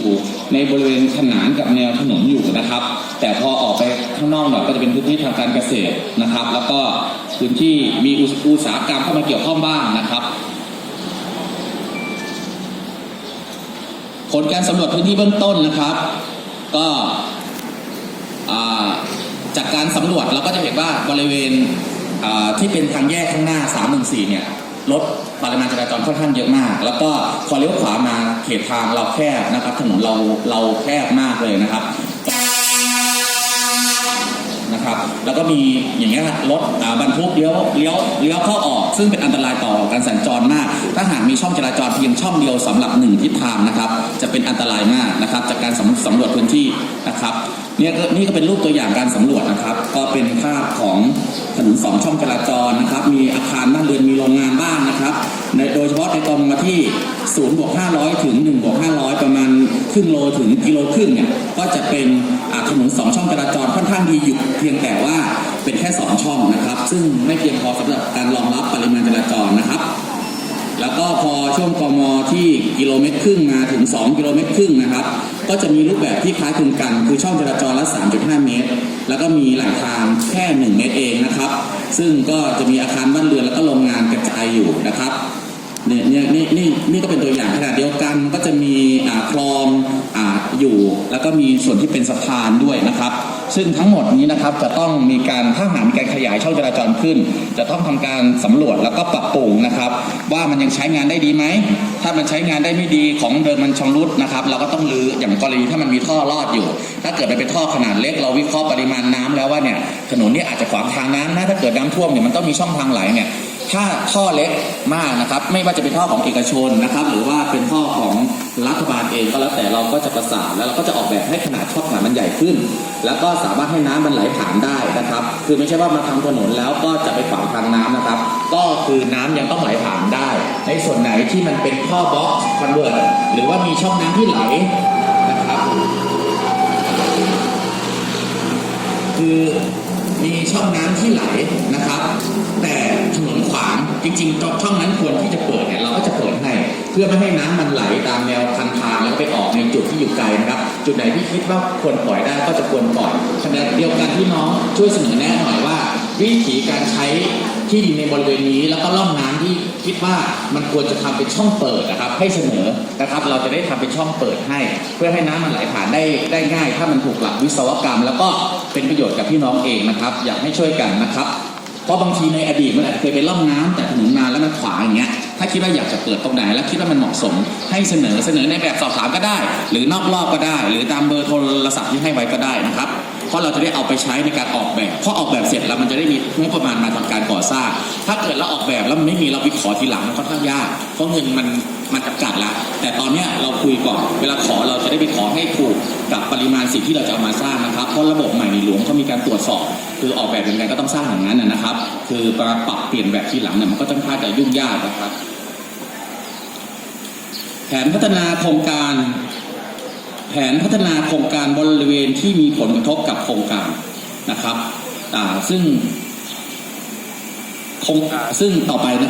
อยู่ในบริเวณขนานกับแนวถนนอยู่นะครับ แต่พอออกไปข้างนอกหน่อยก็จะเป็นพื้นที่ทางการเกษตรนะครับ แล้วก็พื้นที่มีอุตสาหกรรมเข้ามาเกี่ยวข้องบ้างนะครับ ผลการสำรวจพื้นที่เบื้องต้นนะครับ ก็จากการสำรวจเราก็จะเห็นว่าบริเวณที่เป็นทางแยกข้างหน้า 314 เนี่ย รถปริมาณจราจรค่อนข้างเยอะมาก แล้วก็พอเลี้ยวขวามาเขตทางเราแคบนะครับ ถนนเราเราแคบมากเลยนะครับนะครับแล้วก็มีอย่างเงี้ยรถบรรทุกเลี้ยวเลี้ยวเลี้ยวเข้าออก ซึ่งเป็นอันตรายต่อการสัญจรมาก ถ้าหากมีช่องจราจรเพียงช่องเดียวสำหรับหนึ่งทิศทางนะครับ จะเป็นอันตรายมากนะครับ จากการสำสำรวจพื้นที่นะครับเนี่ยก็นี่ก็เป็นรูปตัวอย่างการสำรวจนะครับ ก็เป็นภาพของถนนสองช่องจราจรนะครับ มีอาคารบ้านเรือนมีโรงงานบ้างนะครับในตรงมาที่0บวก500 ถึง1บวก500 ประมาณครึ่งโลถึงกิโลครึ่งเนี่ยก็จะเป็นถนนสองช่องจราจรค่อนข้างดีอยู่เพียงแต่ว่าเป็นแค่สองช่องนะครับ ซึ่งไม่เพียงพอสำหรับการรองรับปริมาณจราจรนะครับ แล้วก็พอช่วงกมที่กิโลเมตรครึ่งมาถึง 2 กิโลเมตรครึ่งนะครับ ก็จะมีรูปแบบที่คล้ายคลึงกัน คือช่องจราจรละ 3.5 เมตร แล้วก็มีไหลทางแค่ 1 เมตรเองนะครับ ซึ่งก็จะมีอาคารบ้านเรือนแล้วก็โรงงานกระจายอยู่นะครับ เนี่ยเนี่ยนี่นี่นี่ก็เป็นตัวอย่างขนาดเดียวกันก็จะมีอ่าคลองอ่าอยู่แล้วก็มีส่วนที่เป็นสะพานด้วยนะครับ ซึ่งทั้งหมดนี้นะครับจะต้องมีการถ้าหากมีการขยายช่องจราจรขึ้น จะต้องทำการสำรวจแล้วก็ปรับปรุงนะครับ ว่ามันยังใช้งานได้ดีไหมถ้ามันใช้งานได้ไม่ดีของเดิมมันชำรุดนะครับ เราก็ต้องรื้ออย่างกรณีถ้ามันมีท่อลอดอยู่ ถ้าเกิดมันเป็นท่อขนาดเล็กเราวิเคราะห์ปริมาณน้ำแล้วว่าเนี่ยถนนเนี่ยอาจจะขวางทางน้ำนะถ้าเกิดน้ำท่วมเนี่ยมันต้องมีช่องทางไหลเนี่ย ถ้าท่อเล็กมากนะครับ ไม่ว่าจะเป็นท่อของเอกชนนะครับ หรือว่าเป็นท่อของรัฐบาลเองก็แล้วแต่เราก็จะประสานแล้วเราก็จะออกแบบให้ขนาดท่อขนาดมันใหญ่ขึ้น แล้วก็สามารถให้น้ำมันไหลผ่านได้นะครับ คือไม่ใช่ว่ามาทำถนนแล้วก็จะไปขวางทางน้ำนะครับ ก็คือน้ำยังต้องไหลผ่านได้ ในส่วนไหนที่มันเป็นท่อบล็อกคอนเวิร์ตหรือว่ามีช่องน้ำที่ไหลนะครับ คือ ช่องน้ำที่ไหลนะครับ แต่ถนนขวางจริงๆช่องนั้นควรที่จะเปิดเนี่ยเราก็จะเปิดให้ เพื่อไม่ให้น้ำมันไหลตามแนวคันทางแล้วไปออกในจุดที่อยู่ไกลนะครับ จุดไหนที่คิดว่าควรปล่อยได้ก็จะควรปล่อยฉะนั้นเดียวกันที่น้องช่วยเสนอแนะหน่อยว่า วิธีการใช้ที่ดินในบริเวณนี้แล้วก็ร่องน้ำที่ คิดว่ามันควรจะทำเป็นช่องเปิดนะครับ ให้เสนอนะครับ เราจะได้ทำเป็นช่องเปิดให้ เพื่อให้น้ำมันไหลผ่านได้ได้ง่าย ถ้ามันถูกหลักวิศวกรรม แล้วก็เป็นประโยชน์กับพี่น้องเองนะครับ อยากให้ช่วยกันนะครับเพราะบางทีในอดีตมันอาจจะเคยเป็นร่องน้ำแต่ถนนมาแล้วมันขวางอย่างเงี้ยถ้าคิดว่าอยากจะเปิดตรงไหนแล้วคิดว่ามันเหมาะสม ให้เสนอเสนอในแบบสอบถามก็ได้ หรือนอกรอบก็ได้ หรือตามเบอร์โทรศัพท์ที่ให้ไว้ก็ได้นะครับ ราะเราจะได้เอาไปใช้ในการออกแบบพอออกแบบเสร็จแล้วมันจะได้มีงบประมาณมาทำการก่อสร้าง ถ้าเกิดเราออกแบบแล้วมันไม่มีเราไปขอทีหลังมันค่อนข้างยาก เพราะเงินมันมันจำกัดละแต่ตอนนี้เราคุยก่อนเวลาขอเราจะได้ไปขอให้ถูกกับปริมาณสิ่งที่เราจะเอามาสร้างนะครับ เพราะระบบใหม่ในหลวงเขามีการตรวจสอบ คือออกแบบยังไงก็ต้องสร้างอย่างนั้นนะครับ คือการปรับเปลี่ยนแบบทีหลังเนี่ยมันก็ต้องค่อนข้างจะยุ่งยากนะครับ แผนพัฒนาโครงการ ผนพัฒนาโครงการบริเวณที่มีผลกระทบกับโครงการนะครับอ่ซึ่งโครงซึ่งต่อไปนะ